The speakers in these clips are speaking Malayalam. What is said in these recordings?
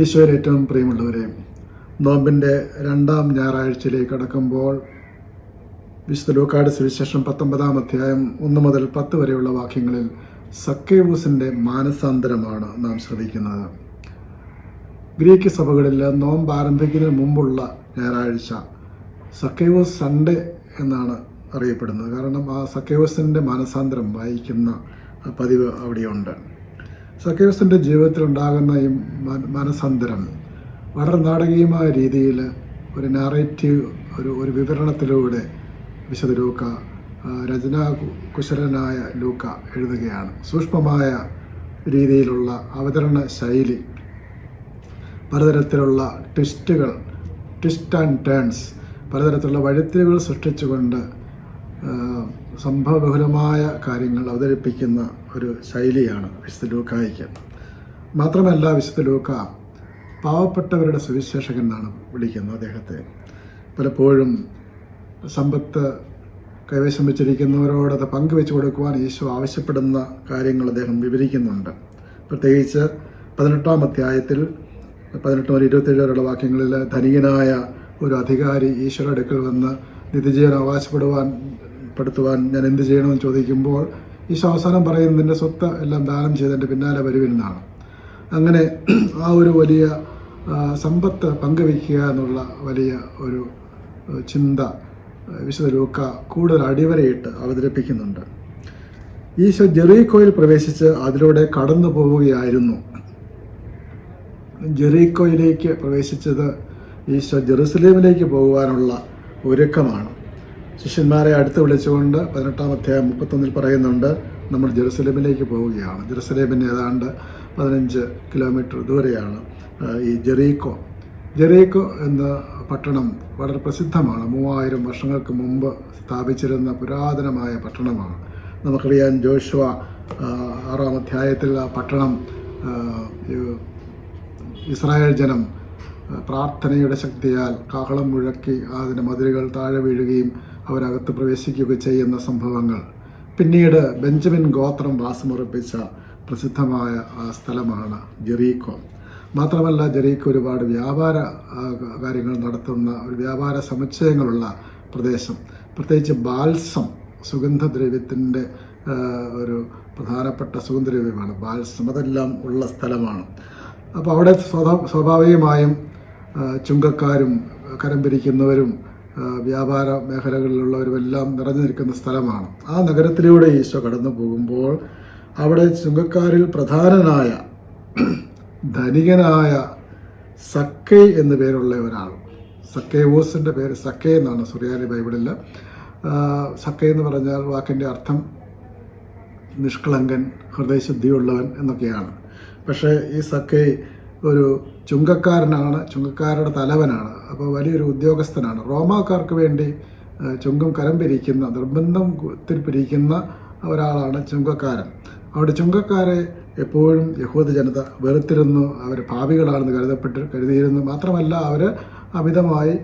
ഈശോയിൽ ഏറ്റവും പ്രിയമുള്ളവരെ നോമ്പിന്റെ രണ്ടാം ഞായറാഴ്ചയിലേക്ക് കടക്കുമ്പോൾ വിശുദ്ധ ലൂക്കാട് സുവിശേഷം പത്തൊമ്പതാം അധ്യായം ഒന്ന് മുതൽ പത്ത് വരെയുള്ള വാക്യങ്ങളിൽ സക്കേവൂസിന്റെ മാനസാന്തരമാണ് നാം ശ്രദ്ധിക്കുന്നത്. ഗ്രീക്ക് സഭകളിൽ നോമ്പ് ആരംഭിക്കുന്നതിന് മുമ്പുള്ള ഞായറാഴ്ച സക്കേവൂസ് സൺഡേ എന്നാണ് അറിയപ്പെടുന്നത്. കാരണം ആ സക്കേവൂസിന്റെ മാനസാന്തരം വായിക്കുന്ന പതിവ് അവിടെയുണ്ട്. സക്കേവസിന്റെ ജീവിതത്തിൽ ഉണ്ടാകുന്ന ഈ മന- മനസ്സന്തരം വളരെ നാടകീയമായ രീതിയിൽ ഒരു നാറേറ്റീവ് ഒരു ഒരു വിവരണത്തിലൂടെ വിശുദ്ധ ലൂക്ക രചനാ കുശലനായ ലൂക്ക എഴുതുകയാണ്. സൂക്ഷ്മമായ രീതിയിലുള്ള അവതരണ ശൈലി പലതരത്തിലുള്ള ട്വിസ്റ്റുകൾ ട്വിസ്റ്റ് ആൻഡ് ടേൺസ് പലതരത്തിലുള്ള വഴിത്തിരിവുകൾ സൃഷ്ടിച്ചുകൊണ്ട് സംഭവബഹുലമായ കാര്യങ്ങൾ അവതരിപ്പിക്കുന്ന ഒരു ശൈലിയാണ് വിശുദ്ധ ലൂക്കായിക്ക് മാത്രമല്ല വിശുദ്ധ ലൂക്ക പാവപ്പെട്ടവരുടെ സുവിശേഷകൻ എന്നാണ് വിളിക്കുന്നത് അദ്ദേഹത്തെ. പലപ്പോഴും സമ്പത്ത് കൈവശം വെച്ചിരിക്കുന്നവരോട് അത് പങ്കുവെച്ച് കൊടുക്കുവാൻ ഈശോ ആവശ്യപ്പെടുന്ന കാര്യങ്ങൾ അദ്ദേഹം വിവരിക്കുന്നുണ്ട്. പ്രത്യേകിച്ച് പതിനെട്ടാം അധ്യായത്തിൽ പതിനെട്ട് മുതൽ ഇരുപത്തേഴ് വരെയുള്ള വാക്യങ്ങളിൽ ധനികനായ ഒരു അധികാരി ഈശ്വര അടുക്കൽ വന്ന് നിത്യജീവൻ അവകാശപ്പെടുവാൻ പെടുത്തുവാൻ ഞാൻ എന്ത് ചെയ്യണമെന്ന് ചോദിക്കുമ്പോൾ ഈശോ അവസാനം പറയും നിന്റെ സ്വത്ത് എല്ലാം ദാനം ചെയ്തതിന്റെ പിന്നാലെ വരുവിനെന്നാണ് അങ്ങനെ ആ ഒരു വലിയ സമ്പത്ത് പങ്കുവയ്ക്കുക എന്നുള്ള വലിയ ഒരു ചിന്ത വിശുദ്ധ ലൂക്ക കൂടുതൽ അടിവരയിട്ട് അവതരിപ്പിക്കുന്നുണ്ട്. ഈശോ ജെറീക്കോയിൽ പ്രവേശിച്ച് അതിലൂടെ കടന്നു പോവുകയായിരുന്നു. ജെറീക്കോയിലേക്ക് പ്രവേശിച്ചത് ഈശോ ജെറുസലേമിലേക്ക് പോകുവാനുള്ള ഒരുക്കമാണ്. ശിഷ്യന്മാരെ അടുത്ത് വിളിച്ചുകൊണ്ട് പതിനെട്ടാം അധ്യായം മുപ്പത്തൊന്നിൽ പറയുന്നുണ്ട് നമ്മൾ ജെറുസലേമിലേക്ക് പോവുകയാണ്. ജെറുസലേമിന് ഏതാണ്ട് പതിനഞ്ച് കിലോമീറ്റർ ദൂരെയാണ് ഈ ജെറീക്കോ. ജെറീക്കോ എന്ന പട്ടണം വളരെ പ്രസിദ്ധമാണ്. മൂവായിരം വർഷങ്ങൾക്ക് മുമ്പ് സ്ഥാപിച്ചിരുന്ന പുരാതനമായ പട്ടണമാണ്. നമുക്കറിയാം ജോഷുവ ആറാം അധ്യായത്തിൽ ആ പട്ടണം ഇസ്രായേൽ ജനം പ്രാർത്ഥനയുടെ ശക്തിയാൽ കാഹളം മുഴക്കി അതിന്റെ മതിലുകൾ താഴെ വീഴുകയും അവരകത്ത് പ്രവേശിക്കുകയൊക്കെ ചെയ്യുന്ന സംഭവങ്ങൾ. പിന്നീട് ബെഞ്ചമിൻ ഗോത്രം വാസമുറപ്പിച്ച പ്രസിദ്ധമായ ആ സ്ഥലമാണ് ജെറീക്കോ. മാത്രമല്ല ജെറീക്കോ ഒരുപാട് വ്യാപാര കാര്യങ്ങൾ നടത്തുന്ന ഒരു വ്യാപാര സമുച്ചയങ്ങളുള്ള പ്രദേശം. പ്രത്യേകിച്ച് ബാൽസം സുഗന്ധദ്രവ്യത്തിന്റെ ഒരു പ്രധാനപ്പെട്ട സുഗന്ധദ്രവ്യമാണ്. ബാൽസം അതെല്ലാം ഉള്ള സ്ഥലമാണ്. അപ്പോൾ അവിടെ സ്വാഭാവികമായും ചുങ്കക്കാരും കരം പിരിക്കുന്നവരും വ്യാപാര മേഖലകളിലുള്ളവരുമെല്ലാം നിറഞ്ഞു നിൽക്കുന്ന സ്ഥലമാണ്. ആ നഗരത്തിലൂടെ ഈശോ കടന്നു പോകുമ്പോൾ അവിടെ ചുങ്കക്കാരിൽ പ്രധാനനായ ധനികനായ സക്കൈ എന്നു പേരുള്ള ഒരാൾ സക്കേവോസിന്റെ പേര് സക്കേ എന്നാണ് സുറിയാലി ബൈബിളിൽ. സക്കേ എന്ന് പറഞ്ഞാൽ വാക്കിന്റെ അർത്ഥം നിഷ്കളങ്കൻ ഹൃദയശുദ്ധിയുള്ളവൻ എന്നൊക്കെയാണ്. പക്ഷേ ഈ സക്കൈ ഒരു ചുങ്കക്കാരനാണ് ചുങ്കക്കാരുടെ തലവനാണ് അപ്പോൾ വലിയൊരു ഉദ്യോഗസ്ഥനാണ്. റോമാക്കാർക്ക് വേണ്ടി ചുങ്കം കരം പിരിക്കുന്ന നിർബന്ധം പിരിക്കുന്ന ഒരാളാണ് ചുങ്കക്കാരൻ. അവിടെ ചുങ്കക്കാരെ എപ്പോഴും യഹൂദ ജനത വെറുത്തിരുന്നു അവർ പാപികളാണെന്ന് കരുതപ്പെട്ട് കരുതിയിരുന്നു. മാത്രമല്ല അവർ അമിതമായി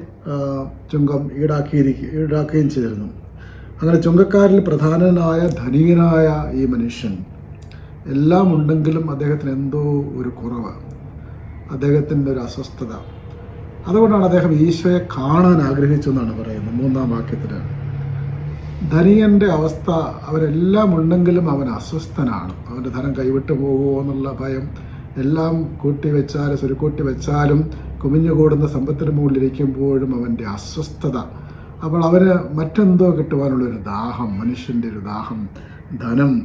ചുങ്കം ഈടാക്കിയിരിക്കുക ഈടാക്കുകയും ചെയ്തിരുന്നു. അങ്ങനെ ചുങ്കക്കാരിൽ പ്രധാനനായ ധനികനായ ഈ മനുഷ്യൻ എല്ലാം ഉണ്ടെങ്കിലും അദ്ദേഹത്തിന് എന്തോ ഒരു കുറവ് അദ്ദേഹത്തിന്റെ ഒരു അസ്വസ്ഥത. അതുകൊണ്ടാണ് അദ്ദേഹം ഈശോയെ കാണാൻ ആഗ്രഹിച്ചു എന്നാണ് പറയുന്നത്. മൂന്നാം വാക്യത്തിലാണ് ധനികന്റെ അവസ്ഥ അവരെല്ലാം ഉണ്ടെങ്കിലും അവൻ അസ്വസ്ഥനാണ്. അവന്റെ ധനം കൈവിട്ടു പോകുമോ എന്നുള്ള ഭയം എല്ലാം കൂട്ടി വെച്ചാലും സുരുക്കൂട്ടി വെച്ചാലും കുമിഞ്ഞുകൂടുന്ന സമ്പത്തിന് മുകളിലിരിക്കുമ്പോഴും അവന്റെ അസ്വസ്ഥത. അപ്പോൾ അവന് മറ്റെന്തോ കിട്ടുവാനുള്ളൊരു ദാഹം മനുഷ്യന്റെ ഒരു ദാഹം. ധനം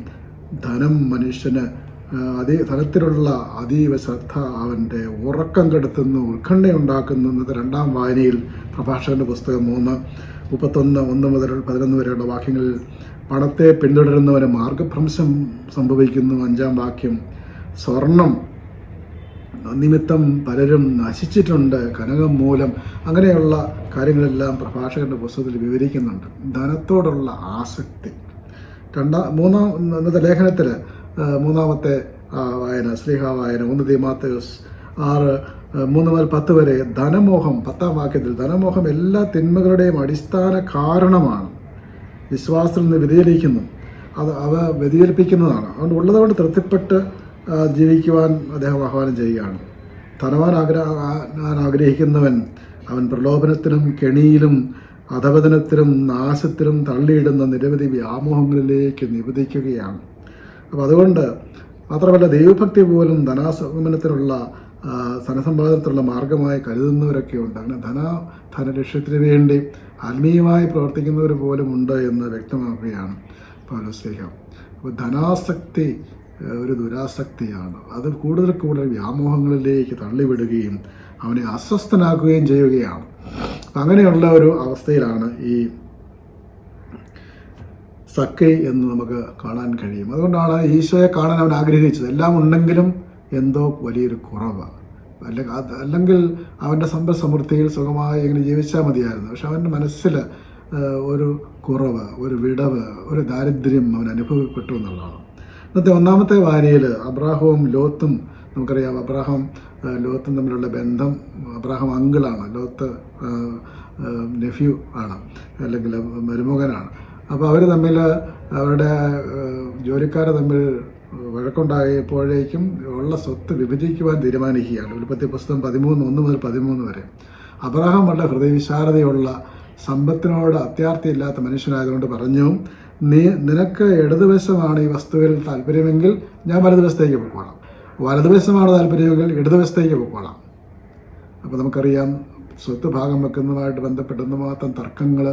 ധനം മനുഷ്യന് അതീ തരത്തിലുള്ള അതീവ ശ്രദ്ധ അവന്റെ ഉറക്കം കെടുത്തുന്നു ഉത്കണ്ഠയുണ്ടാക്കുന്നു എന്നത് രണ്ടാം വായനയിൽ പ്രഭാഷകന്റെ പുസ്തകം മൂന്ന് മുപ്പത്തൊന്ന് ഒന്ന് മുതൽ പതിനൊന്ന് വരെയുള്ള വാക്യങ്ങളിൽ പണത്തെ പിന്തുടരുന്നവന് മാർഗഭ്രംശം സംഭവിക്കുന്നു. അഞ്ചാം വാക്യം സ്വർണം നിമിത്തം പലരും നശിച്ചിട്ടുണ്ട് കനകം മൂലം. അങ്ങനെയുള്ള കാര്യങ്ങളെല്ലാം പ്രഭാഷകന്റെ പുസ്തകത്തിൽ വിവരിക്കുന്നുണ്ട്. ധനത്തോടുള്ള ആസക്തി. രണ്ടാം മൂന്നാം ഇന്നത്തെ ലേഖനത്തിൽ മൂന്നാമത്തെ വായന സ്നേഹ വായന ഒന്ന് തീമാത്തയോസ് ആറ് മൂന്ന് മുതൽ പത്ത് വരെ ധനമോഹം പത്താം വാക്യത്തിൽ ധനമോഹം എല്ലാ തിന്മകളുടെയും അടിസ്ഥാന കാരണമാണ്. വിശ്വാസത്തിൽ നിന്ന് വ്യതിചലിക്കുന്നു. അത് അവ വ്യതിചലിപ്പിക്കുന്നതാണ്. അതുകൊണ്ട് ഉള്ളതുകൊണ്ട് തൃപ്തിപ്പെട്ട് ജീവിക്കുവാൻ അദ്ദേഹം ആഹ്വാനം ചെയ്യുകയാണ്. ധനവാൻ ആഗ്രഹ ആഗ്രഹിക്കുന്നവൻ അവൻ പ്രലോഭനത്തിനും കെണിയിലും അധപതനത്തിലും നാശത്തിലും തള്ളിയിടുന്ന നിരവധി വ്യാമോഹങ്ങളിലേക്ക് നിവധിക്കുകയാണ് അപ്പോൾ അതുകൊണ്ട് മാത്രമല്ല ദൈവഭക്തി പോലും ധനാസമനത്തിനുള്ള ധനസമ്പാദനത്തിനുള്ള മാർഗമായി കരുതുന്നവരൊക്കെ ഉണ്ട് അങ്ങനെ ധന ധനലക്ഷ്യത്തിന് വേണ്ടി ആത്മീയമായി പ്രവർത്തിക്കുന്നവർ പോലും ഉണ്ട് എന്ന് വ്യക്തമാക്കുകയാണ് പൗലോസ്ലേഹം അപ്പോൾ ധനാസക്തി ഒരു ദുരാസക്തിയാണ്. അത് കൂടുതൽ കൂടുതൽ വ്യാമോഹങ്ങളിലേക്ക് തള്ളിവിടുകയും അവനെ അസ്വസ്ഥനാക്കുകയും ചെയ്യുകയാണ്. അങ്ങനെയുള്ള ഒരു അവസ്ഥയിലാണ് ഈ സക്കൈ എന്ന് നമുക്ക് കാണാൻ കഴിയും. അതുകൊണ്ടാണ് ഈശോയെ കാണാൻ അവൻ ആഗ്രഹിച്ചത്. എല്ലാം ഉണ്ടെങ്കിലും എന്തോ വലിയൊരു കുറവ്. അത് അല്ലെങ്കിൽ അവന്റെ സമ്പൽ സമൃദ്ധിയിൽ സുഖമായി ഇങ്ങനെ ജീവിച്ചാൽ മതിയായിരുന്നു. പക്ഷെ അവന്റെ മനസ്സിൽ ഒരു കുറവ് ഒരു വിടവ് ഒരു ദാരിദ്ര്യം അവൻ അനുഭവപ്പെട്ടു എന്നുള്ളതാണ്. ഇന്നത്തെ ഒന്നാമത്തെ വാരിയിൽ അബ്രാഹവും ലോത്തും നമുക്കറിയാം അബ്രാഹാം ലോത്തും തമ്മിലുള്ള ബന്ധം അബ്രാഹാം അങ്കിളാണ്. ലോത്ത് നെഫ്യൂ ആണ്. അല്ലെങ്കിൽ മരുമകനാണ്. അപ്പോൾ അവർ തമ്മിൽ അവരുടെ ജോലിക്കാർ തമ്മിൽ വഴക്കുണ്ടായപ്പോഴേക്കും ഉള്ള സ്വത്ത് വിഭജിക്കുവാൻ തീരുമാനിക്കുകയാണ്. ഉൽപ്പത്തി പുസ്തകം പതിമൂന്ന് ഒന്ന് മുതൽ പതിമൂന്ന് വരെ. അബ്രഹാം വളരെ ഹൃദയവിശാലതയുള്ള സമ്പത്തിനോട് അത്യാർത്ഥിയില്ലാത്ത മനുഷ്യനായതുകൊണ്ട് പറഞ്ഞു നീ നിനക്ക് ഇടതുവശമാണ് ഈ വസ്തുവിൽ താല്പര്യമെങ്കിൽ ഞാൻ വലതുവശത്തേക്ക് പൊക്കോളാം. വലതുവശമാണ് താല്പര്യമെങ്കിൽ ഇടതുവശത്തേക്ക് പൊക്കോളാം. അപ്പോൾ നമുക്കറിയാം സ്വത്ത് ഭാഗം വെക്കുന്നതുമായിട്ട് ബന്ധപ്പെട്ടെന്ന് മാത്രം തർക്കങ്ങൾ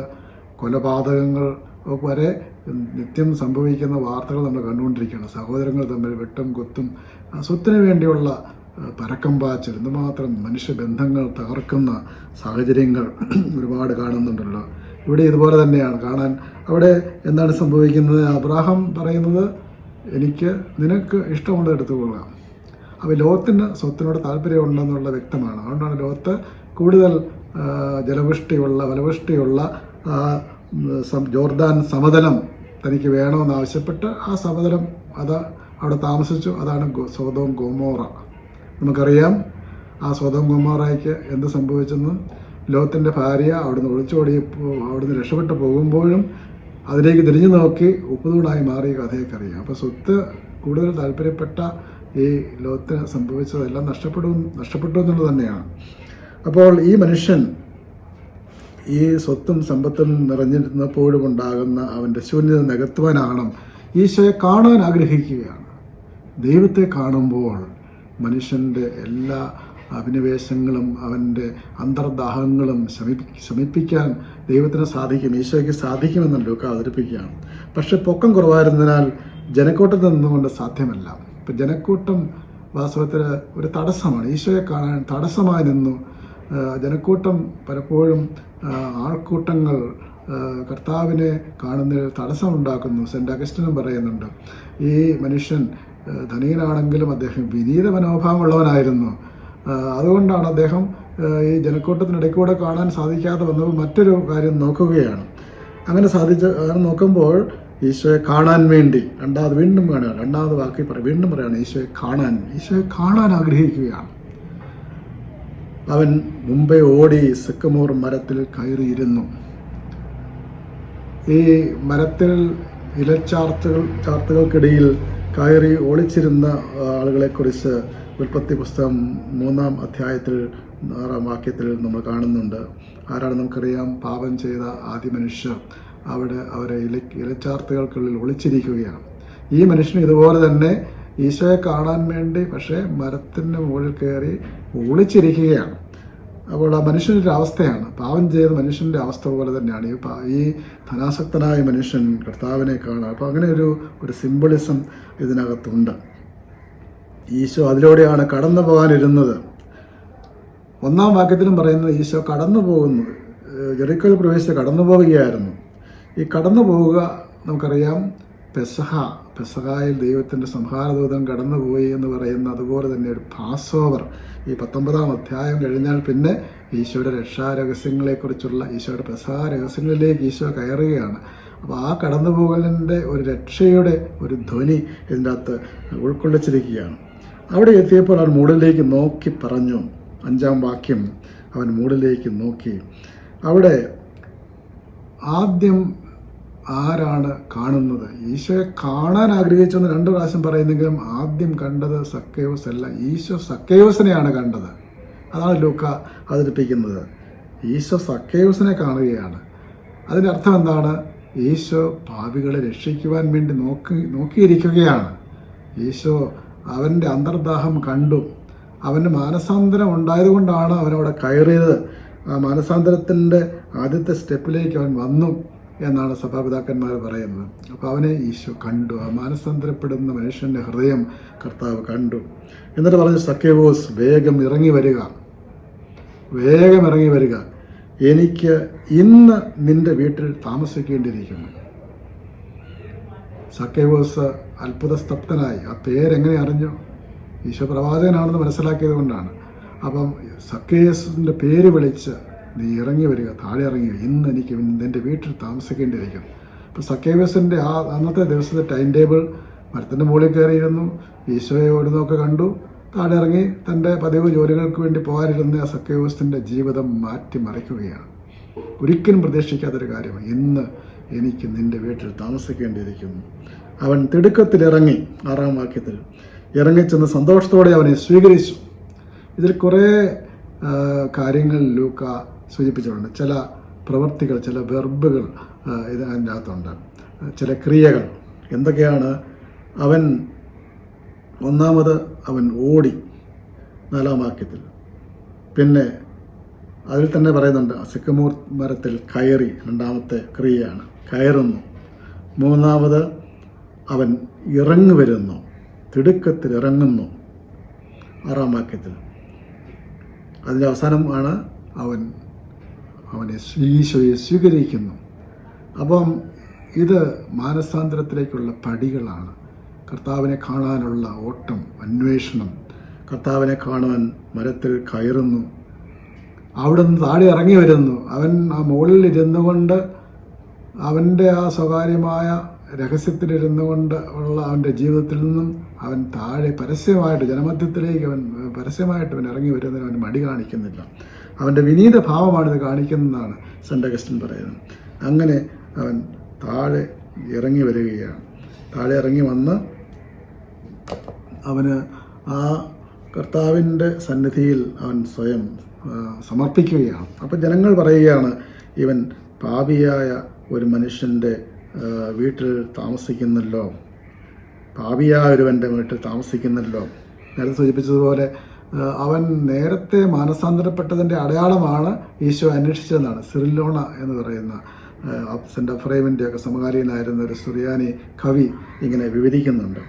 കൊലപാതകങ്ങൾ വരെ നിത്യം സംഭവിക്കുന്ന വാർത്തകൾ നമ്മൾ കണ്ടുകൊണ്ടിരിക്കുകയാണ്. സഹോദരങ്ങൾ തമ്മിൽ വെട്ടും കൊത്തും സ്വത്തിന് വേണ്ടിയുള്ള പരക്കം പാച്ചൽ എന്തുമാത്രം മനുഷ്യബന്ധങ്ങൾ തകർക്കുന്ന സാഹചര്യങ്ങൾ ഒരുപാട് കാണുന്നുണ്ടല്ലോ. ഇവിടെ ഇതുപോലെ തന്നെയാണ് കാണാൻ. അവിടെ എന്താണ് സംഭവിക്കുന്നത്? അബ്രാഹം പറയുന്നത് എനിക്ക് നിനക്ക് ഇഷ്ടമുള്ളത് എടുത്തുകൊള്ളുക അപ്പോൾ ലോകത്തിന് സ്വത്തിനോട് താല്പര്യമുണ്ടെന്നുള്ള വ്യക്തമാണ്. അതുകൊണ്ടാണ് ലോകത്ത് കൂടുതൽ ജലപുഷ്ടിയുള്ള ജലവൃഷ്ടിയുള്ള ജോർദാൻ സമതലം തനിക്ക് വേണമെന്ന് ആവശ്യപ്പെട്ട് ആ സമതലം അത് അവിടെ താമസിച്ചു. അതാണ് സ്വതവും ഗോമോറ. നമുക്കറിയാം ആ സ്വതം ഗോമോറയ്ക്ക് എന്ത് സംഭവിച്ചെന്നും. ലോകത്തിന്റെ ഭാര്യ അവിടുന്ന് ഒളിച്ചോടി അവിടുന്ന് രക്ഷപ്പെട്ട് പോകുമ്പോഴും അതിലേക്ക് തിരിഞ്ഞു നോക്കി ഉപ്പുതൂണായി മാറിയ കഥയൊക്കെ അറിയാം അപ്പോൾ സ്വത്ത് കൂടുതൽ താല്പര്യപ്പെട്ട ഈ ലോകത്തിന് സംഭവിച്ചതെല്ലാം നഷ്ടപ്പെടും നഷ്ടപ്പെട്ടു എന്നുള്ളത് തന്നെയാണ്. അപ്പോൾ ഈ മനുഷ്യൻ ഈ സ്വത്തും സമ്പത്തും നിറഞ്ഞിരുന്നപ്പോഴും ഉണ്ടാകുന്ന അവന്റെ ശൂന്യത നികത്തുവാനാകണം. ഈശോയെ കാണാൻ ആഗ്രഹിക്കുകയാണ്. ദൈവത്തെ കാണുമ്പോൾ മനുഷ്യന്റെ എല്ലാ അഭിനിവേശങ്ങളും അവന്റെ അന്തർദാഹങ്ങളും ശമിപ്പി ശമിപ്പിക്കാൻ ദൈവത്തിന് സാധിക്കും ഈശോയ്ക്ക് സാധിക്കുമെന്ന് ലൂക്ക അവതരിപ്പിക്കുകയാണ്. പക്ഷെ പൊക്കം കുറവായിരുന്നതിനാൽ ജനക്കൂട്ടത്തിൽ നിന്നുകൊണ്ട് സാധ്യമല്ല. ഇപ്പം ജനക്കൂട്ടം വാസ്തവത്തിൽ ഒരു തടസ്സമാണ്. ഈശോയെ കാണാൻ തടസ്സമായി നിന്നു ജനക്കൂട്ടം പലപ്പോഴും ആൾക്കൂട്ടങ്ങൾ കർത്താവിനെ കാണുന്നതിൽ തടസ്സമുണ്ടാക്കുന്നു. സെന്റ് അഗസ്റ്റിനും പറയുന്നുണ്ട് ഈ മനുഷ്യൻ ധനീനാണെങ്കിലും അദ്ദേഹം വിനീത മനോഭാവമുള്ളവനായിരുന്നു. അതുകൊണ്ടാണ് അദ്ദേഹം ഈ ജനക്കൂട്ടത്തിനിടയ്ക്കൂടെ കാണാൻ സാധിക്കാതെ വന്നപ്പോൾ മറ്റൊരു കാര്യം നോക്കുകയാണ്. അങ്ങനെ സാധിച്ച അങ്ങനെ നോക്കുമ്പോൾ ഈശോയെ കാണാൻ വേണ്ടി രണ്ടാമത് വീണ്ടും കാണുക രണ്ടാമത് വാക്കി പറയും വീണ്ടും പറയുകയാണ് ഈശോയെ കാണാൻ ഈശോയെ കാണാൻ ആഗ്രഹിക്കുകയാണ്. അവൻ മുമ്പേ ഓടി സിക്കമോർ മരത്തിൽ കയറിയിരുന്നു. ഈ മരത്തിൽ ഇലച്ചാർത്തുകൾ ചാർത്തുകൾക്കിടയിൽ കയറി ഒളിച്ചിരുന്ന ആളുകളെക്കുറിച്ച് ഉൽപ്പത്തി പുസ്തകം മൂന്നാം അധ്യായത്തിൽ ആറാം വാക്യത്തിൽ നമ്മൾ കാണുന്നുണ്ട്. ആരാണ് നമുക്കറിയാം? പാപം ചെയ്ത ആദ്യ മനുഷ്യർ അവിടെ അവരെ ഇല ഇലച്ചാർത്തുകൾക്കുള്ളിൽ ഒളിച്ചിരിക്കുകയാണ്. ഈ മനുഷ്യന് ഇതുപോലെ തന്നെ ഈശോയെ കാണാൻ വേണ്ടി പക്ഷേ മരത്തിന്റെ മുകളിൽ കയറി ഒളിച്ചിരിക്കുകയാണ്. അപ്പോൾ ആ മനുഷ്യന്റെ ഒരു അവസ്ഥയാണ്. പാവം ചെയ്ത മനുഷ്യന്റെ അവസ്ഥ പോലെ തന്നെയാണ്. ഈ പാ- ഈ ധനാസക്തനായ മനുഷ്യൻ കർത്താവിനെ കാണുക അപ്പോൾ അങ്ങനെ ഒരു ഒരു സിംബളിസം ഇതിനകത്തുണ്ട്. ഈശോ അതിലൂടെയാണ് കടന്നു പോകാനിരുന്നത്. ഒന്നാം വാക്യത്തിലും പറയുന്നത് ഈശോ കടന്നു പോകുന്നു. ജെറിക്കൽ പ്രവേശിച്ച് കടന്നു പോവുകയായിരുന്നു. ഈ കടന്നു പോവുക നമുക്കറിയാം പെസഹ പെസഹായിൽ ദൈവത്തിന്റെ സംഹാരദൂതം കടന്നുപോയി എന്ന് പറയുന്ന അതുപോലെ തന്നെ ഒരു പാസ് ഓവർ ഈ പത്തൊമ്പതാം അധ്യായം കഴിഞ്ഞാൽ പിന്നെ ഈശോയുടെ രക്ഷാരഹസ്യങ്ങളെക്കുറിച്ചുള്ള ഈശോയുടെ പെസഹ രഹസ്യങ്ങളിലേക്ക് ഈശോ കയറുകയാണ്. അപ്പോൾ ആ കടന്നുപോകലിന്റെ ഒരു രക്ഷയുടെ ഒരു ധ്വനി ഇതിന്റെ അകത്ത് ഉൾക്കൊള്ളിച്ചിരിക്കുകയാണ്. അവിടെ എത്തിയപ്പോൾ അവൻ മൂടിലേക്ക് നോക്കി പറഞ്ഞു. അഞ്ചാം വാക്യം അവൻ മൂടിലേക്ക് നോക്കി. അവിടെ ആദ്യം ആരാണ് കാണുന്നത്? ഈശോയെ കാണാൻ ആഗ്രഹിച്ചെന്ന് രണ്ടു പ്രാവശ്യം പറയുന്നെങ്കിലും ആദ്യം കണ്ടത് സക്കയോസ് അല്ല. ഈശോ സക്കയോസിനെയാണ് കണ്ടത്. അതാണ് ലൂക്ക അവതരിപ്പിക്കുന്നത്. ഈശോ സക്കയോസിനെ കാണുകയാണ്. അതിന്റെ അർത്ഥം എന്താണ്? ഈശോ പാപികളെ രക്ഷിക്കുവാൻ വേണ്ടി നോക്കി നോക്കിയിരിക്കുകയാണ്. ഈശോ അവന്റെ അന്തർദാഹം കണ്ടു. അവന് മാനസാന്തരം ഉണ്ടായതുകൊണ്ടാണ് അവനവിടെ കയറിയത്. ആ മാനസാന്തരത്തിന്റെ ആദ്യത്തെ സ്റ്റെപ്പിലേക്ക് അവൻ വന്നു. എന്നാണ് സഭാപിതാക്കന്മാർ പറയുന്നത്. അപ്പോൾ അവനെ ഈശോ കണ്ടു. ആ മാനസാന്തരപ്പെടുന്ന മനുഷ്യന്റെ ഹൃദയം കർത്താവ് കണ്ടു. എന്നിട്ട് പറഞ്ഞു സക്കേവോസ് വേഗം ഇറങ്ങി വരിക. വേഗം ഇറങ്ങി വരിക. എനിക്ക് ഇന്ന് നിന്റെ വീട്ടിൽ താമസിക്കേണ്ടിയിരിക്കുന്നു. സക്കേവോസ് അത്ഭുത സ്തബ്ധനായി ആ പേരെങ്ങനെ അറിഞ്ഞു? ഈശോ പ്രവാചകനാണെന്ന് മനസ്സിലാക്കിയത് കൊണ്ടാണ്. അപ്പം സക്കേസിന്റെ പേര് വിളിച്ച് നീ ഇറങ്ങി വരിക താഴെ ഇറങ്ങി. ഇന്ന് എനിക്ക് എന്റെ വീട്ടിൽ താമസിക്കേണ്ടിയിരിക്കുന്നു അപ്പം സക്കേവസിന്റെ ആ അന്നത്തെ ദിവസത്തെ ടൈം ടേബിൾ മരത്തിന്റെ മുകളിൽ കയറിയിരുന്നു. ഈശോയെ ഓടുന്നതൊക്കെ കണ്ടു. താഴെ ഇറങ്ങി തന്റെ പതിവ് ജോലികൾക്ക് വേണ്ടി പോകാനിരുന്ന ആ സക്കേവസിന്റെ ജീവിതം മാറ്റിമറിക്കുകയാണ്. ഒരിക്കലും പ്രതീക്ഷിക്കാത്തൊരു കാര്യമാണ് ഇന്ന് എനിക്ക് നിന്റെ വീട്ടിൽ താമസിക്കേണ്ടിയിരിക്കുന്നു. അവൻ തിടുക്കത്തിലിറങ്ങി ആറാം വാക്യത്തിൽ ഇറങ്ങിച്ചെന്ന് സന്തോഷത്തോടെ അവനെ സ്വീകരിച്ചു. ഇതിൽ കുറേ കാര്യങ്ങൾ ലൂക്ക സൂചിപ്പിച്ചിട്ടുണ്ട് ചില പ്രവൃത്തികൾ ചില വെർബുകൾ ഇത് അതിന്റെ അകത്തുണ്ട്. ചില ക്രിയകൾ. എന്തൊക്കെയാണ്? അവൻ ഒന്നാമത് അവൻ ഓടി നാലാം വാക്യത്തിൽ. പിന്നെ അതിൽ തന്നെ പറയുന്നുണ്ട് സിക്കമൂർ മരത്തിൽ കയറി രണ്ടാമത്തെ ക്രിയയാണ് കയറുന്നു. മൂന്നാമത് അവൻ ഇറങ്ങി വരുന്നു തിടുക്കത്തിൽ ഇറങ്ങുന്നു ആറാം വാക്യത്തിൽ. അതിന്റെ അവസാനമാണ് അവൻ അവനെ ഈശോയെ സ്വീകരിക്കുന്നു. അപ്പം ഇത് മാനസാന്തരത്തിലേക്കുള്ള പടികളാണ്. കർത്താവിനെ കാണാനുള്ള ഓട്ടം അന്വേഷണം. കർത്താവിനെ കാണുവാൻ മരത്തിൽ കയറുന്നു. അവിടെ നിന്ന് താഴെ ഇറങ്ങി വരുന്നു. അവൻ ആ മുകളിൽ ഇരുന്നു കൊണ്ട് അവന്റെ ആ സ്വകാര്യമായ രഹസ്യത്തിലിരുന്നു കൊണ്ട് ഉള്ള അവന്റെ ജീവിതത്തിൽ നിന്നും അവൻ താഴെ പരസ്യമായിട്ട് ജനമധ്യത്തിലേക്ക് അവൻ പരസ്യമായിട്ട് അവൻ ഇറങ്ങി വരുന്നതിന് അവൻ മടി കാണിക്കുന്നില്ല. അവന്റെ വിനീത ഭാവമാണിത് കാണിക്കുന്നതെന്നാണ് സെന്റ് അഗസ്റ്റിൻ പറയുന്നത്. അങ്ങനെ അവൻ താഴെ ഇറങ്ങി വരികയാണ്. താഴെ ഇറങ്ങി വന്ന് അവന് ആ കർത്താവിന്റെ സന്നിധിയിൽ അവൻ സ്വയം സമർപ്പിക്കുകയാണ്. അപ്പം ജനങ്ങൾ പറയുകയാണ് ഇവൻ പാപിയായ ഒരു മനുഷ്യന്റെ വീട്ടിൽ താമസിക്കുന്നല്ലോ? പാപിയായ ഒരുവന്റെ വീട്ടിൽ താമസിക്കുന്നല്ലോ? നേരത്തെ സൂചിപ്പിച്ചതുപോലെ അവൻ നേരത്തെ മാനസാന്തരപ്പെട്ടതിന്റെ അടയാളമാണ് ഈശോ അന്വേഷിച്ചതെന്നാണ്. സിറിലോണ എന്ന് പറയുന്ന സെന്റ് അഫ്രൈമിന്റെ ഒക്കെ സമകാലീനായിരുന്ന ഒരു സുറിയാനി കവി ഇങ്ങനെ വിവരിക്കുന്നുണ്ട്.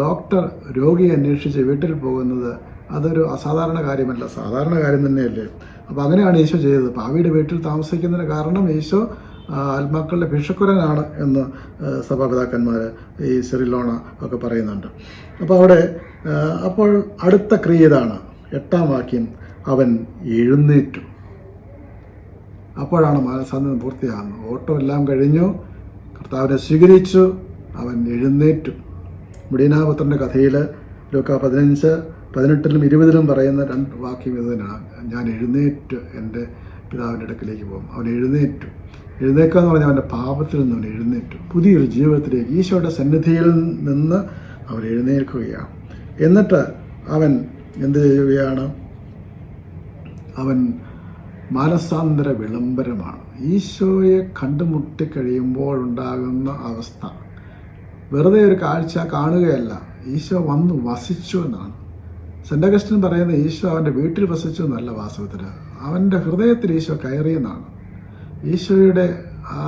ഡോക്ടർ രോഗിയെ അന്വേഷിച്ച് വീട്ടിൽ പോകുന്നത് അതൊരു അസാധാരണ കാര്യമല്ല സാധാരണ കാര്യം തന്നെയല്ലേ? അപ്പോൾ അങ്ങനെയാണ് ഈശോ ചെയ്തത്. പാവിയുടെ വീട്ടിൽ താമസിക്കുന്നതിന് കാരണം ഈശോ ആത്മാക്കളുടെ ഭീഷക്കുരനാണ് എന്ന് സഭാപിതാക്കന്മാർ ഈ സിറിലോണ ഒക്കെ പറയുന്നുണ്ട്. അപ്പോൾ അവിടെ അപ്പോൾ അടുത്ത ക്രിയ ഇതാണ്. എട്ടാം വാക്യം അവൻ എഴുന്നേറ്റു. അപ്പോഴാണ് മാനസാന്തരം പൂർത്തിയാകുന്നത്. ഓട്ടം എല്ലാം കഴിഞ്ഞു. കർത്താവിനെ സ്വീകരിച്ചു. അവൻ എഴുന്നേറ്റു. മുടീനാപുത്രന്റെ കഥയിൽ ലൂക്ക പതിനഞ്ച് പതിനെട്ടിലും ഇരുപതിലും പറയുന്ന രണ്ട് വാക്യം ഇത് തന്നെയാണ് ഞാൻ എഴുന്നേറ്റ് എന്റെ പിതാവിന്റെ അടുക്കിലേക്ക് പോകും. അവൻ എഴുന്നേറ്റു. എഴുന്നേക്കുക എന്ന് പറഞ്ഞാൽ അവന്റെ പാപത്തിൽ നിന്ന് അവൻ എഴുന്നേറ്റു. പുതിയൊരു ജീവിതത്തിലേക്ക് ഈശോയുടെ സന്നിധിയിൽ നിന്ന് അവൻ എഴുന്നേൽക്കുകയാണ്. എന്നിട്ട് അവൻ എന്ത് ചെയ്യുകയാണ്? അവൻ മാനസാന്തര വിളംബരമാണ്. ഈശോയെ കണ്ടുമുട്ടി കഴിയുമ്പോൾ ഉണ്ടാകുന്ന അവസ്ഥ. വെറുതെ ഒരു കാഴ്ച കാണുകയല്ല. ഈശോ വന്നു വസിച്ചു എന്നാണ്. സെന്റ് അഗസ്റ്റിൻ പറയുന്ന ഈശോ അവന്റെ വീട്ടിൽ വസിച്ചു എന്നല്ല വാസ്തവത്തിൽ. അവന്റെ ഹൃദയത്തിൽ ഈശോ കയറിയെന്നാണ് ഈശോയുടെ ആ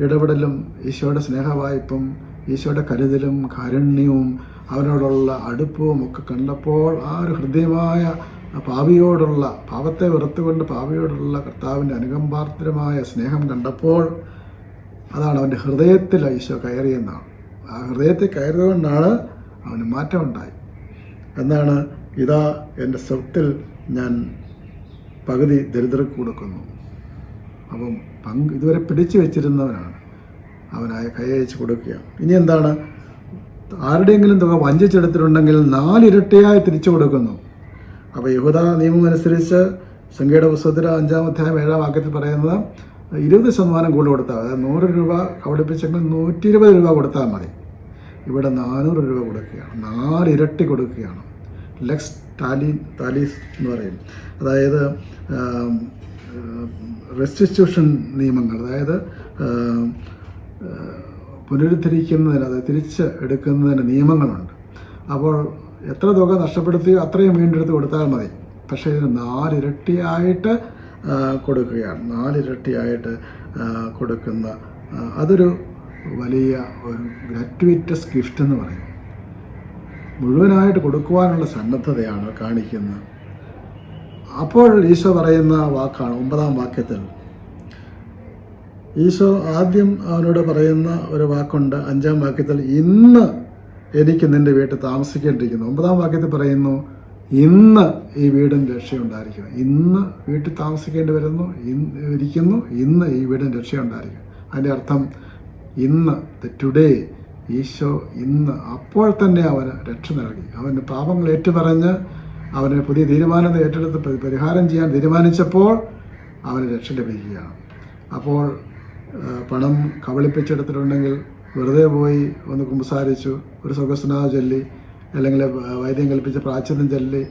ഇടപെടലും ഈശോയുടെ സ്നേഹവായ്പും ഈശോയുടെ കരുതലും കാരുണ്യവും അവനോടുള്ള അടുപ്പവും ഒക്കെ കണ്ടപ്പോൾ ആ ഒരു ഹൃദയമായ പാവിയോടുള്ള പാപത്തെ വെറുത്തുകൊണ്ട് പാവിയോടുള്ള കർത്താവിന്റെ അനുകമ്പാർത്തരമായ സ്നേഹം കണ്ടപ്പോൾ അതാണ് അവന്റെ ഹൃദയത്തിൽ ഈശോ കയറിയെന്നാണ്. ആ ഹൃദയത്തിൽ കയറിയതുകൊണ്ടാണ് അവന് മാറ്റമുണ്ടായി. എന്നാണ് ഇതാ എന്റെ സ്വത്തിൽ ഞാൻ പകുതി ദരിദ്രർക്ക് കൊടുക്കുന്നു. അപ്പം പങ്ക് ഇതുവരെ പിടിച്ചു വെച്ചിരുന്നവനാണ്. അവനായ കൈ അയച്ച് കൊടുക്കുക ഇനി എന്താണ്? ആരുടെയെങ്കിലും തുക വഞ്ചിച്ചെടുത്തിട്ടുണ്ടെങ്കിൽ നാലിരട്ടിയായി തിരിച്ചു കൊടുക്കുന്നു. അപ്പോൾ യഹൂദ നിയമം അനുസരിച്ച് സംഖ്യയുടെ പുസ്തകത്തിൽ അഞ്ചാം അധ്യായം ഏഴാം വാക്യത്തിൽ പറയുന്നത് ഇരുപത് ശതമാനം കൂടുതൽ കൊടുത്താൽ അതായത് നൂറ് രൂപ കബളിപ്പിച്ചെങ്കിൽ നൂറ്റി ഇരുപത് രൂപ കൊടുത്താൽ മതി. ഇവിടെ നാനൂറ് രൂപ കൊടുക്കുകയാണ്. നാലിരട്ടി കൊടുക്കുകയാണ്. ലെക്സ് ടാലി താലീസ് എന്ന് പറയും. അതായത് റെസ്റ്റിറ്റ്യൂഷൻ നിയമങ്ങൾ. അതായത് പുനരുദ്ധരിക്കുന്നതിന് അത് തിരിച്ച് എടുക്കുന്നതിന് നിയമങ്ങളുണ്ട്. അപ്പോൾ എത്ര തുക നഷ്ടപ്പെടുത്തിയോ അത്രയും വീണ്ടെടുത്ത് കൊടുത്താൽ മതി. പക്ഷേ ഇതിന് നാലിരട്ടിയായിട്ട് കൊടുക്കുകയാണ്. നാലിരട്ടിയായിട്ട് കൊടുക്കുന്ന അതൊരു വലിയ ഒരു ഗ്രാറ്റുവിറ്റസ് ഗിഫ്റ്റ് എന്ന് പറയും. മുഴുവനായിട്ട് കൊടുക്കുവാനുള്ള സന്നദ്ധതയാണ് കാണിക്കുന്നത്. അപ്പോൾ ഈശോ പറയുന്ന വാക്കാണ് ഒമ്പതാം വാക്യത്തിൽ ഈശോ ആദ്യം അവനോട് പറയുന്ന ഒരു വാക്കുണ്ട് അഞ്ചാം വാക്യത്തിൽ ഇന്ന് എനിക്ക് നിന്റെ വീട്ടിൽ താമസിക്കേണ്ടിയിരിക്കുന്നു. ഒമ്പതാം വാക്യത്തിൽ പറയുന്നു ഇന്ന് ഈ വീടും രക്ഷയുണ്ടായിരിക്കും ഇന്ന് വീട്ടിൽ താമസിക്കേണ്ടി വരുന്നു ഇരിക്കുന്നു ഇന്ന് ഈ വീടും രക്ഷയുണ്ടായിരിക്കും അതിന്റെ അർത്ഥം ഇന്ന് ടുഡേ ഈശോ ഇന്ന് അപ്പോൾ തന്നെ അവന് രക്ഷ നൽകി. അവന് പാപങ്ങൾ ഏറ്റുപറഞ്ഞ് അവന് പുതിയ തീരുമാനം ഏറ്റെടുത്ത് പരിഹാരം ചെയ്യാൻ തീരുമാനിച്ചപ്പോൾ അവന് രക്ഷ ലഭിക്കുകയാണ്. അപ്പോൾ പണം കബളിപ്പിച്ചെടുത്തിട്ടുണ്ടെങ്കിൽ വെറുതെ പോയി ഒന്ന് കുമ്പസാരിച്ചു ഒരു സുഖസ്നാവ് ചൊല്ലി അല്ലെങ്കിൽ വൈദ്യം കൽപ്പിച്ച പ്രാച്യതം ചൊല്ലി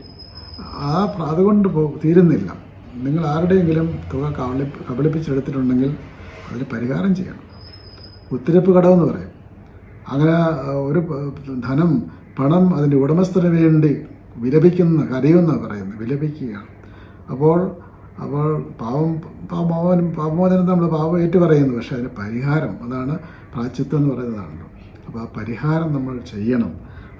ആ അതുകൊണ്ട് പോ തീരുന്നില്ല. നിങ്ങൾ ആരുടെയെങ്കിലും തുക കബളി കബളിപ്പിച്ചെടുത്തിട്ടുണ്ടെങ്കിൽ അതിന് പരിഹാരം ചെയ്യണം. ഉത്തിരപ്പ് കടമെന്ന് പറയും. അങ്ങനെ ഒരു ധനം പണം അതിന്റെ ഉടമസ്ഥന് വേണ്ടി വിലപിക്കുന്ന കരയുന്ന പറയുന്നത് വിലപിക്കുകയാണ്. അപ്പോൾ അപ്പോൾ പാവം പാവമോചനം പാവമോചനം നമ്മൾ പാവം ഏറ്റു പറയുന്നു. പക്ഷേ അതിന് പരിഹാരം അതാണ് പ്രാച്ചിത്വം എന്ന് പറയുന്നതാണല്ലോ. അപ്പോൾ ആ പരിഹാരം നമ്മൾ ചെയ്യണം.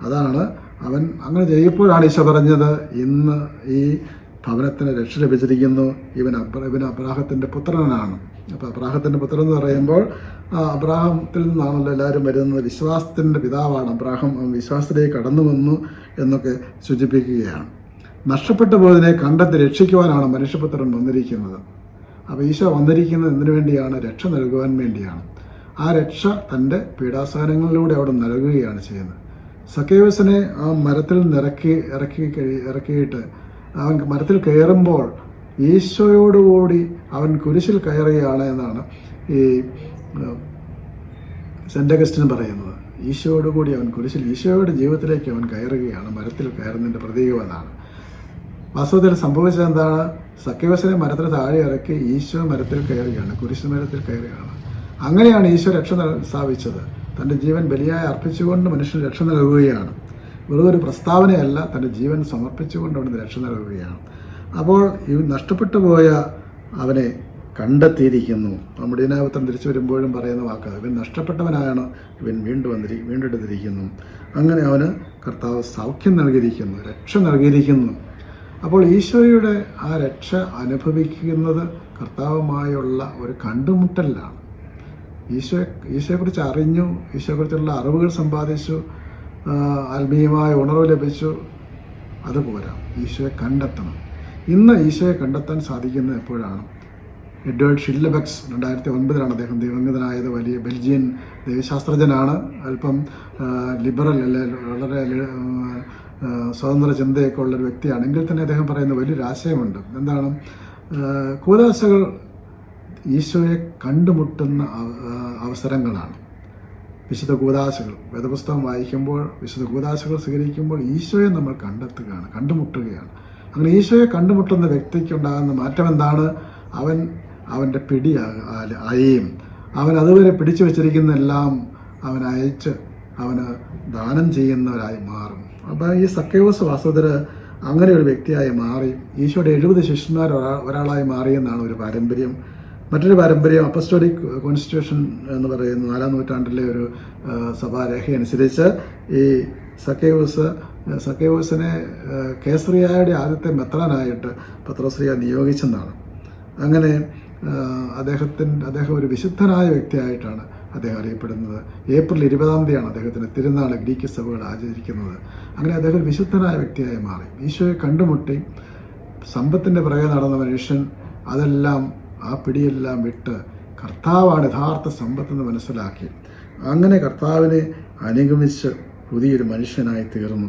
അതാണ് അവൻ അങ്ങനെ ചെയ്യുമ്പോഴാണ് ഈശോ പറഞ്ഞത് ഇന്ന് ഈ ഭവനത്തിന് രക്ഷ ലഭിച്ചിരിക്കുന്നു. ഇവൻ അബ്ര ഇവൻ അബ്രാഹത്തിന്റെ പുത്രനാണ്. അപ്പോൾ അബ്രാഹത്തിന്റെ പുത്രൻ എന്ന് പറയുമ്പോൾ അബ്രാഹത്തിൽ നിന്നാണല്ലോ എല്ലാവരും വരുന്നത്. വിശ്വാസത്തിന്റെ പിതാവാണ് അബ്രാഹം. വിശ്വാസത്തിലേക്ക് കടന്നു വന്നു എന്നൊക്കെ സൂചിപ്പിക്കുകയാണ്. നഷ്ടപ്പെട്ടു പോയതിനെ കണ്ടെത്തി രക്ഷിക്കുവാനാണ് മനുഷ്യപുത്രൻ വന്നിരിക്കുന്നത്. അപ്പോൾ ഈശോ വന്നിരിക്കുന്നത് എന്തിനു വേണ്ടിയാണ്? രക്ഷ നൽകുവാൻ വേണ്ടിയാണ്. ആ രക്ഷ തന്റെ പീഡാസാരങ്ങളിലൂടെ അവിടെ നൽകുകയാണ് ചെയ്യുന്നത്. സക്കേവസിനെ ആ മരത്തിൽ നിറക്കി ഇറക്കി കഴി ഇറക്കിയിട്ട് അവൻ മരത്തിൽ കയറുമ്പോൾ ഈശോയോടുകൂടി അവൻ കുരിശിൽ കയറുകയാണ് എന്നാണ് ഈ സെന്റ് അഗസ്റ്റിൻ പറയുന്നത്. ഈശോയോടുകൂടി അവൻ കുരിശിൽ ഈശോയുടെ ജീവിതത്തിലേക്ക് അവൻ കയറുകയാണ് മരത്തിൽ കയറുന്നതിന്റെ പ്രതീകമെന്നാണ് വാസ്തവത്തിൽ സംഭവിച്ചത് എന്താണ്? സഖ്യവശനെ മരത്തിന് താഴെ ഇറക്കി ഈശോ മരത്തിൽ കയറുകയാണ് കുരിശ് മരത്തിൽ കയറുകയാണ്. അങ്ങനെയാണ് ഈശോ രക്ഷ സ്ഥാപിച്ചത്. തന്റെ ജീവൻ ബലിയായി അർപ്പിച്ചുകൊണ്ട് മനുഷ്യന് രക്ഷ നൽകുകയാണ്. വെറുതെ ഒരു പ്രസ്താവനയല്ല തന്റെ ജീവൻ സമർപ്പിച്ചുകൊണ്ട് അവിടുന്ന് രക്ഷ നൽകുകയാണ്. അപ്പോൾ ഈ നഷ്ടപ്പെട്ടു പോയ അവനെ കണ്ടെത്തിയിരിക്കുന്നു. നമ്മുടെ ഇതിനകത്തം തിരിച്ചു വരുമ്പോഴും പറയുന്ന വാക്ക് ഇവൻ നഷ്ടപ്പെട്ടവനാണ് ഇവൻ വീണ്ടും വന്നിരി വീണ്ടെടുത്തിരിക്കുന്നു. അങ്ങനെ അവന് കർത്താവ് സൗഖ്യം നൽകിയിരിക്കുന്നു രക്ഷ നൽകിയിരിക്കുന്നു. അപ്പോൾ ഈശോയുടെ ആ രക്ഷ അനുഭവിക്കുന്നത് കർത്താവുമായുള്ള ഒരു കണ്ടുമുട്ടലിലാണ്. ഈശോയെ ഈശോയെക്കുറിച്ച് അറിഞ്ഞു ഈശോയെക്കുറിച്ചുള്ള അറിവുകൾ സമ്പാദിച്ചു ആത്മീയമായ ഉണർവ് ലഭിച്ചു. അതുപോരാ ഈശോയെ കണ്ടെത്തണം. ഇന്ന് ഈശോയെ കണ്ടെത്താൻ സാധിക്കുന്നത് എപ്പോഴാണ്? എഡ്വേർഡ് ഷില്ലബക്സ് രണ്ടായിരത്തി ഒൻപതിലാണ് അദ്ദേഹം ദിവംഗതനായത്. വലിയ ബെൽജിയൻ ദൈവശാസ്ത്രജ്ഞനാണ്. അല്പം ലിബറൽ അല്ലെ വളരെ സ്വതന്ത്ര ചിന്തയൊക്കെ ഉള്ളൊരു വ്യക്തിയാണ് എങ്കിൽ തന്നെ അദ്ദേഹം പറയുന്ന വലിയൊരു ആശയമുണ്ട്. എന്താണ്? കൂലാശകൾ ഈശോയെ കണ്ടുമുട്ടുന്ന അവസരങ്ങളാണ്. വിശുദ്ധ കൂതാശകൾ. വേദപുസ്തകം വായിക്കുമ്പോൾ വിശുദ്ധ കൂതാശകൾ സ്വീകരിക്കുമ്പോൾ ഈശോയെ നമ്മൾ കണ്ടെത്തുകയാണ് കണ്ടുമുട്ടുകയാണ്. അങ്ങനെ ഈശോയെ കണ്ടുമുട്ടുന്ന വ്യക്തിക്കുണ്ടാകുന്ന മാറ്റം എന്താണ്? അവൻ അവന്റെ പിടി അയയും. അവൻ അതുവരെ പിടിച്ചു വച്ചിരിക്കുന്നതെല്ലാം അവൻ അയച്ച് അവന് ദാനം ചെയ്യുന്നവരായി മാറും. അപ്പോൾ ഈ സക്കേവസ് വാസുദര അങ്ങനെ ഒരു വ്യക്തിയായി മാറി. ഈശോയുടെ എഴുപത് ശിഷ്യന്മാർ ഒരാ- ഒരാളായി മാറിയെന്നാണ് ഒരു പാരമ്പര്യം. മറ്റൊരു പാരമ്പര്യം അപ്പസ്റ്റോളിക് കോൺസ്റ്റിറ്റ്യൂഷൻ എന്ന് പറയുന്ന നാലാം നൂറ്റാണ്ടിലെ ഒരു സഭാരേഖ അനുസരിച്ച് ഈ സക്കേവസ് സക്കേവസിനെ കേസറിയായുടെ ആദ്യത്തെ മെത്രാനായിട്ട് പത്രശ്രീയ നിയോഗിച്ചെന്നാണ്. അങ്ങനെ അദ്ദേഹത്തിന്റെ അദ്ദേഹം ഒരു വിശുദ്ധനായ വ്യക്തിയായിട്ടാണ് അദ്ദേഹം അറിയപ്പെടുന്നത്. ഏപ്രിൽ ഇരുപതാം തീയതിയാണ് അദ്ദേഹത്തിന് തിരുനാൾ ഗ്രീക്ക് സഭകൾ ആചരിക്കുന്നത്. അങ്ങനെ അദ്ദേഹം വിശുദ്ധനായ വ്യക്തിയായി മാറി. ഈശോയെ കണ്ടുമുട്ടി സമ്പത്തിന്റെ പിറകെ നടന്ന മനുഷ്യൻ അതെല്ലാം ആ പിടിയെല്ലാം വിട്ട് കർത്താവാണ് യഥാർത്ഥ സമ്പത്തെന്ന് മനസ്സിലാക്കി. അങ്ങനെ കർത്താവിനെ അനുഗമിച്ച് പുതിയൊരു മനുഷ്യനായി തീർന്നു.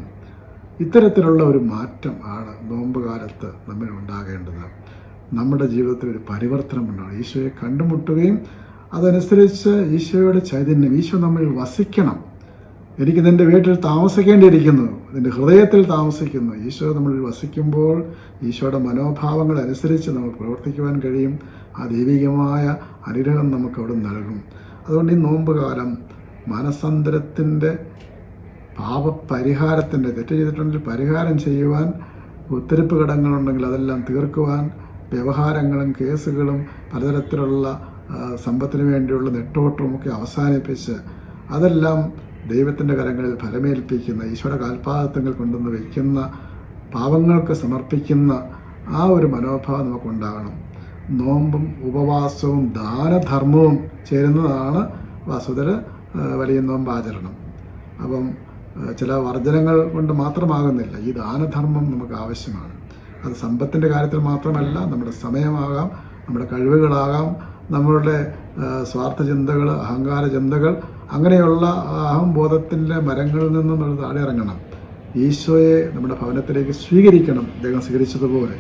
ഇത്തരത്തിലുള്ള ഒരു മാറ്റം ആണ് നോമ്പ് കാലത്ത് നമ്മിൽ ഉണ്ടാകേണ്ടത്. നമ്മുടെ ജീവിതത്തിൽ ഒരു പരിവർത്തനം ഉണ്ടാകും ഈശോയെ കണ്ടുമുട്ടുകയും അതനുസരിച്ച് ഈശോയുടെ ചൈതന്യം ഈശോ നമ്മൾ വസിക്കണം. എനിക്ക് നിന്റെ വീട്ടിൽ താമസിക്കേണ്ടിയിരിക്കുന്നു. നിന്റെ ഹൃദയത്തിൽ താമസിക്കുന്നു. ഈശോ നമ്മൾ വസിക്കുമ്പോൾ ഈശോയുടെ മനോഭാവങ്ങൾ അനുസരിച്ച് നമ്മൾ പ്രവർത്തിക്കുവാൻ കഴിയും. ആ ദൈവികമായ അനുഗ്രഹം നമുക്ക് അവിടെ നൽകും. അതുകൊണ്ട് ഈ നോമ്പ് കാലം മാനസാന്തരത്തിന്റെ പാപപരിഹാരത്തിന്റെ തെറ്റ് ചെയ്തിട്ടുണ്ടെങ്കിൽ പരിഹാരം ചെയ്യുവാൻ ഒത്തിരിപ്പ് ഘടകങ്ങളുണ്ടെങ്കിൽ അതെല്ലാം തീർക്കുവാൻ വ്യവഹാരങ്ങളും കേസുകളും പലതരത്തിലുള്ള സമ്പത്തിന് വേണ്ടിയുള്ള നെട്ടോട്ടമൊക്കെ അവസാനിപ്പിച്ച് അതെല്ലാം ദൈവത്തിന്റെ കരങ്ങളിൽ ഫലമേൽപ്പിക്കുന്ന ഈശോയുടെ കാൽപാദത്തങ്ങൾ കൊണ്ടുവന്ന് വയ്ക്കുന്ന പാവങ്ങൾക്ക് സമർപ്പിക്കുന്ന ആ ഒരു മനോഭാവം നമുക്കുണ്ടാകണം. നോമ്പും ഉപവാസവും ദാനധർമ്മവും ചേരുന്നതാണ് വസുതര വലിയ നോമ്പാചരണം. അപ്പം ചില വർജനങ്ങൾ കൊണ്ട് മാത്രമാകുന്നില്ല. ഈ ദാനധർമ്മം നമുക്ക് ആവശ്യമാണ്. അത് സമ്പത്തിന്റെ കാര്യത്തിൽ മാത്രമല്ല നമ്മുടെ സമയമാകാം നമ്മുടെ കഴിവുകളാകാം നമ്മളുടെ സ്വാർത്ഥ ചിന്തകൾ അഹങ്കാര ചിന്തകൾ അങ്ങനെയുള്ള അഹംബോധത്തിന്റെ മരങ്ങളിൽ നിന്നും നമ്മൾ താഴെ ഇറങ്ങണം ഈശോയെ നമ്മുടെ ഭവനത്തിലേക്ക് സ്വീകരിക്കണം. അദ്ദേഹം സ്വീകരിച്ചതുപോലെ.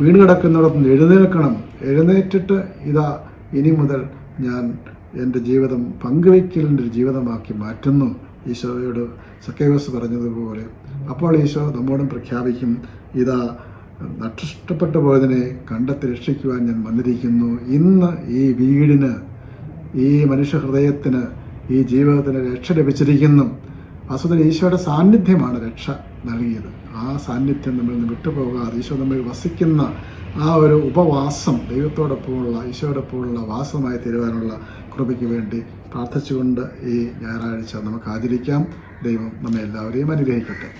വീണ് കിടക്കുന്നിടത്ത് നിന്ന് എഴുന്നേൽക്കണം. എഴുന്നേറ്റിട്ട് ഇതാ ഇനി മുതൽ ഞാൻ എന്റെ ജീവിതം പങ്കുവയ്ക്കലിന്റെ ഒരു ജീവിതമാക്കി മാറ്റുന്നു. ഈശോയോട് സക്കേവസ് പറഞ്ഞതുപോലെ. അപ്പോൾ ഈശോ നമ്മോടും പ്രഖ്യാപിക്കും ഇതാ നഷ്ടപ്പെട്ടു പോയതിനെ കണ്ടെത്തി രക്ഷിക്കുവാൻ ഞാൻ വന്നിരിക്കുന്നു. ഇന്ന് ഈ വീടിന് ഈ മനുഷ്യ ഹൃദയത്തിന് ഈ ജീവിതത്തിന് രക്ഷ ലഭിച്ചിരിക്കുന്നു. വസ്തുത ഈശോയുടെ സാന്നിധ്യമാണ് രക്ഷ നൽകിയത്. ആ സാന്നിധ്യം നമ്മളിൽ നിന്ന് വിട്ടുപോകാതെ ഈശോ നമ്മൾ വസിക്കുന്ന ആ ഒരു ഉപവാസം ദൈവത്തോടൊപ്പമുള്ള ഈശോയോടൊപ്പമുള്ള വാസമായി തീരുവാനുള്ള കൃപയ്ക്ക് വേണ്ടി പ്രാർത്ഥിച്ചുകൊണ്ട് ഈ ഞായറാഴ്ച നമുക്ക് ആചരിക്കാം. ദൈവം നമ്മെ എല്ലാവരെയും അനുഗ്രഹിക്കട്ടെ.